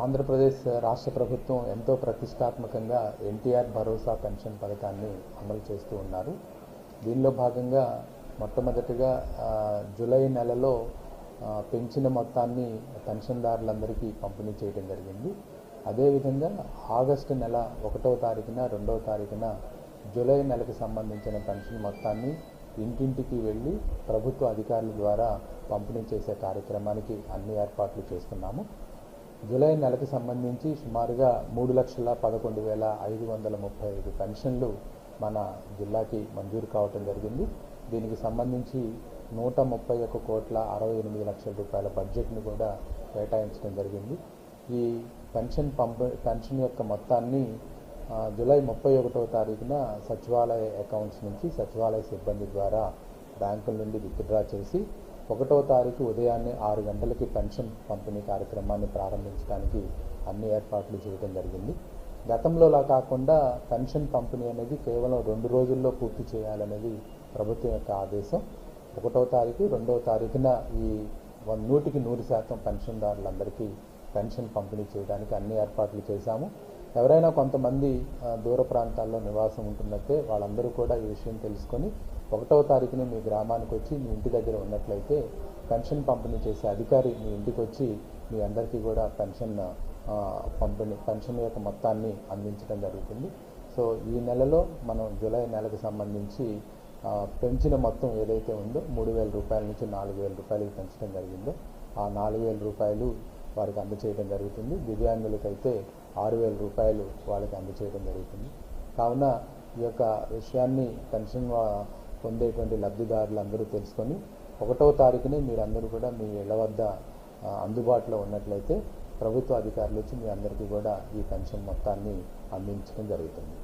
ఆంధ్రప్రదేశ్ రాష్ట్ర ప్రభుత్వం ఎంతో ప్రతిష్టాత్మకంగా ఎన్టీఆర్ భరోసా పెన్షన్ పథకాన్ని అమలు చేస్తూ ఉన్నారు. దీనిలో భాగంగా మొట్టమొదటిగా జూలై నెలలో పెంచిన మొత్తాన్ని పెన్షన్దారులందరికీ పంపిణీ చేయడం జరిగింది. అదేవిధంగా ఆగస్టు నెల ఒకటో తారీఖున రెండవ తారీఖున జూలై నెలకు సంబంధించిన పెన్షన్ మొత్తాన్ని ఇంటింటికి వెళ్ళి ప్రభుత్వ అధికారుల ద్వారా పంపిణీ చేసే కార్యక్రమానికి అన్ని ఏర్పాట్లు చేస్తున్నాము. జూలై నెలకు సంబంధించి సుమారుగా మూడు లక్షల పదకొండు వేల ఐదు వందల ముప్పై ఐదు పెన్షన్లు మన జిల్లాకి మంజూరు కావటం జరిగింది. దీనికి సంబంధించి నూట ముప్పై ఒక్క కోట్ల అరవై ఎనిమిది లక్షల రూపాయల బడ్జెట్ను కూడా కేటాయించడం జరిగింది. ఈ పెన్షన్ పంప పెన్షన్ యొక్క మొత్తాన్ని జూలై ముప్పై ఒకటో తారీఖున సచివాలయ అకౌంట్స్ నుంచి సచివాలయ సిబ్బంది ద్వారా బ్యాంకుల నుండి విత్డ్రా చేసి ఒకటో తారీఖు ఉదయాన్నే ఆరు గంటలకి పెన్షన్ పంపిణీ కార్యక్రమాన్ని ప్రారంభించడానికి అన్ని ఏర్పాట్లు చేయడం జరిగింది. గతంలోలా కాకుండా పెన్షన్ పంపిణీ అనేది కేవలం రెండు రోజుల్లో పూర్తి చేయాలనేది ప్రభుత్వం యొక్క ఆదేశం. ఒకటో తారీఖు రెండవ తారీఖున ఈ వన్ నూటికి నూరు శాతం పెన్షన్దారులందరికీ పెన్షన్ పంపిణీ చేయడానికి అన్ని ఏర్పాట్లు చేశాము. ఎవరైనా కొంతమంది దూర ప్రాంతాల్లో నివాసం ఉంటున్నట్టే వాళ్ళందరూ కూడా ఈ విషయం తెలుసుకొని ఒకటవ తారీఖున మీ గ్రామానికి వచ్చి మీ ఇంటి దగ్గర ఉన్నట్లయితే పెన్షన్ పంపిణీ చేసే అధికారి మీ ఇంటికి వచ్చి మీ అందరికీ కూడా పెన్షన్ పంపిణీ పెన్షన్ యొక్క మొత్తాన్ని అందించడం జరుగుతుంది. సో ఈ నెలలో మనం జూలై నెలకు సంబంధించి పెంచిన మొత్తం ఏదైతే ఉందో మూడు వేల రూపాయల నుంచి నాలుగు వేల రూపాయలకి పెంచడం జరిగిందో. ఆ నాలుగు వేల రూపాయలు వారికి అందచేయడం జరుగుతుంది. దివ్యాంగులకైతే ఆరు వేల రూపాయలు వాళ్ళకి అందచేయడం జరుగుతుంది. కావున ఈ యొక్క విషయాన్ని పెన్షన్ పొందేటువంటి లబ్ధిదారులు అందరూ తెలుసుకొని ఒకటో తారీఖునే మీరందరూ కూడా మీ ఇళ్ళ వద్ద అందుబాటులో ఉన్నట్లయితే ప్రభుత్వ అధికారులు వచ్చి మీ అందరికీ కూడా ఈ పెన్షన్ మొత్తాన్ని అందించడం జరుగుతుంది.